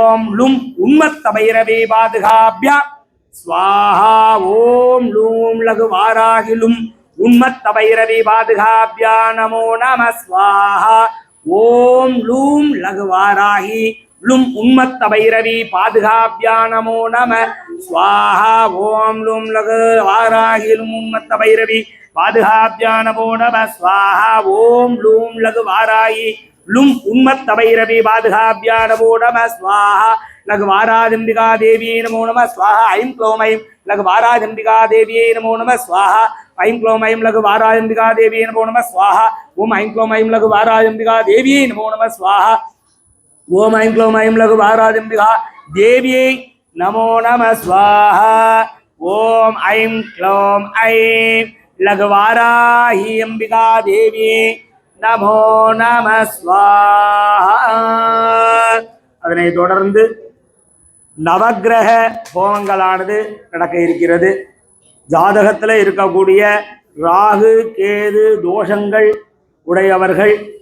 ஓம் லும் உண்மத்தபைரவே பாதுகாபியா. ஸ்வாஹா ஓம் லூம் லகு வாராகிலும் உண்மத்தபைரவி பாதுகாபியா. நமோ நம ஸ்வாஹா ஓம் லூம் லகு வாராகி லும் உண்மத்தபைரவி பாதுகாபியா. நமோ நம சுவாஹா ஓம் லூம் லகு வாராகி லும் உண்மத்தபைரவி பாதுகாபியா நமோ நம ஸ்வாஹா ஓம் லூம் லகு வாராயி. லும் உம்மத்த பைரவி நமோ நம சுவாஹா. லகு வாராஜம்பிகா தேவியை நமோ நம சுவாஹா ஐம் க்ளோம் ஐம் லகு வாராஜம்பிகா தேவியை நமோ நம சுவாஹா. ஐம் க்ளோம் ஐம் லகு வாராஜம்பிகா தேவியை நமோ நம சுவாஹா. ஓம் ஐம் க்ளோம் ஐம் லகு வாராஜம்பிகா தேவியை நமோ நம சுவாஹா. ஓம் ஐம் க்ளோம் ஐம் லகு வாராஜம்பிகா தேவியை நமோ நம ஸ்வாஹா. ஓம் ஐம் க்ளோம் ஐம். லகு வாராஹி அம்பிகா நமோ நம அதனை தொடர்ந்து நவக்கிரக ஹோமங்களானது நடக்க இருக்கிறது. ஜாதகத்தில் இருக்கக்கூடிய ராகு கேது தோஷங்கள் உடையவர்கள்